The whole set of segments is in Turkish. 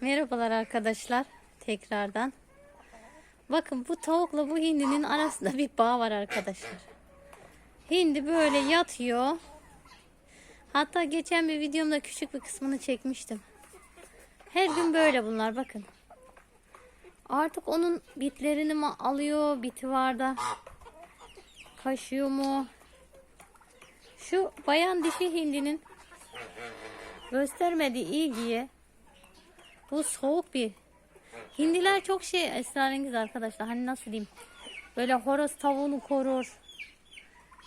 Merhabalar arkadaşlar tekrardan. Bakın bu tavukla bu hindinin arasında bir bağ var arkadaşlar. Hindi böyle yatıyor. Hatta geçen bir videomda küçük bir kısmını çekmiştim. Her gün böyle bunlar bakın. Artık onun bitlerini mi alıyor, biti var da kaşıyor mu? Şu bayan dişi hindinin göstermediği ilgiye bu soğuk bir. Hindiler çok şey esrarengiz arkadaşlar. Hani nasıl diyeyim? Böyle horoz tavuğunu korur.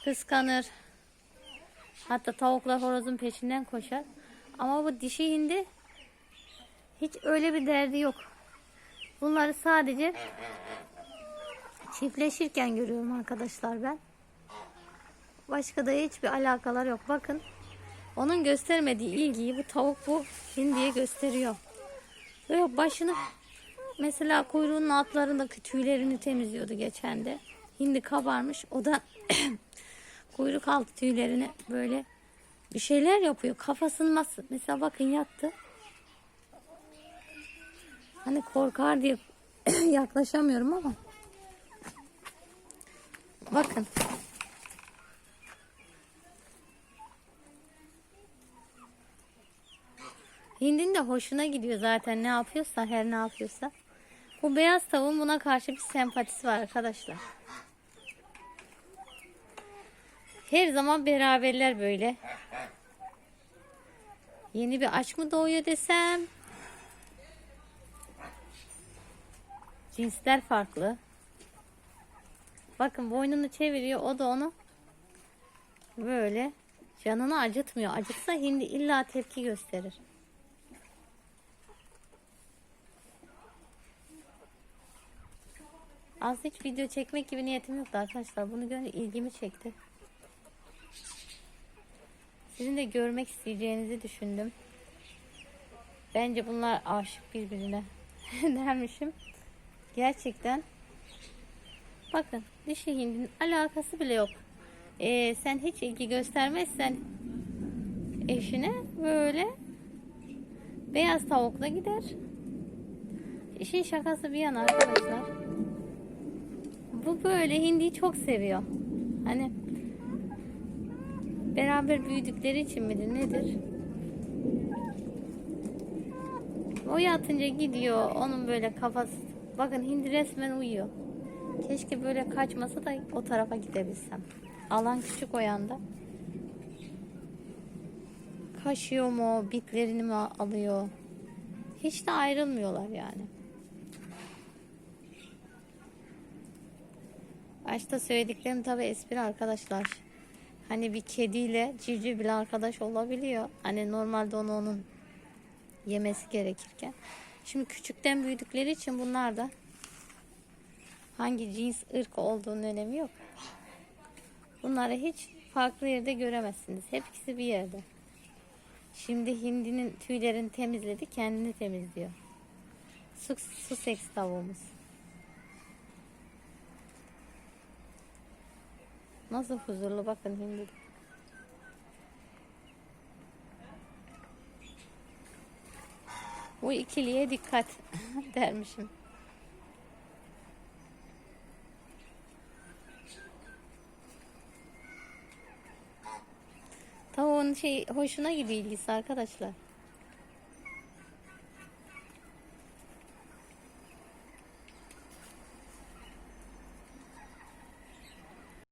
Kıskanır. Hatta tavuklar horozun peşinden koşar. Ama bu dişi hindi hiç öyle bir derdi yok. Bunları sadece çiftleşirken görüyorum arkadaşlar ben. Başka da hiçbir alakalar yok. Bakın onun göstermediği ilgiyi bu tavuk bu hindiye gösteriyor. Böyle başını mesela kuyruğunun altlarındaki tüylerini temizliyordu geçen de. Hindi kabarmış. O da kuyruk altı tüylerini böyle bir şeyler yapıyor. Kafasını nasıl? Mesela bakın yattı. Hani korkar diye yaklaşamıyorum ama. Bakın. Hindin de hoşuna gidiyor zaten ne yapıyorsa her ne yapıyorsa. Bu beyaz tavuğun buna karşı bir sempatisi var arkadaşlar. Her zaman beraberler böyle. Yeni bir aşk mı doğuyor desem. Cinsler farklı. Bakın boynunu çeviriyor o da onu böyle canını acıtmıyor. Acıtsa hindi illa tepki gösterir. Az hiç video çekmek gibi niyetim yoktu arkadaşlar. Bunu görünce ilgimi çekti. Sizin de görmek isteyeceğinizi düşündüm. Bence bunlar aşık birbirine dermişim. Gerçekten. Bakın dişi hindin alakası bile yok. Ee, sen hiç ilgi göstermezsen eşine böyle beyaz tavukla gider. İşin şakası bir yana arkadaşlar. Bu böyle hindiyi çok seviyor. Hani beraber büyüdükleri için midir nedir? O yatınca gidiyor onun böyle kafası. Bakın hindi resmen uyuyor. Keşke böyle kaçmasa da o tarafa gidebilsem. Alan küçük o yanda. Kaşıyor mu, bitlerini mi alıyor? Hiç de ayrılmıyorlar yani. Başta söylediklerim tabi espri arkadaşlar. Hani bir kediyle civciv bile arkadaş olabiliyor. Hani normalde onu onun yemesi gerekirken. Şimdi küçükten büyüdükleri için bunlar da hangi cins ırk olduğunun önemi yok. Bunları hiç farklı yerde göremezsiniz. Hepsi bir yerde. Şimdi hindinin tüylerini temizledi, kendini temizliyor. Su, su seks tavuğumuz. Nasıl huzurlu bakın hindi. Bu ikiliye dikkat dermişim. Tavuğun şey hoşuna gidiyor ilgisi arkadaşlar.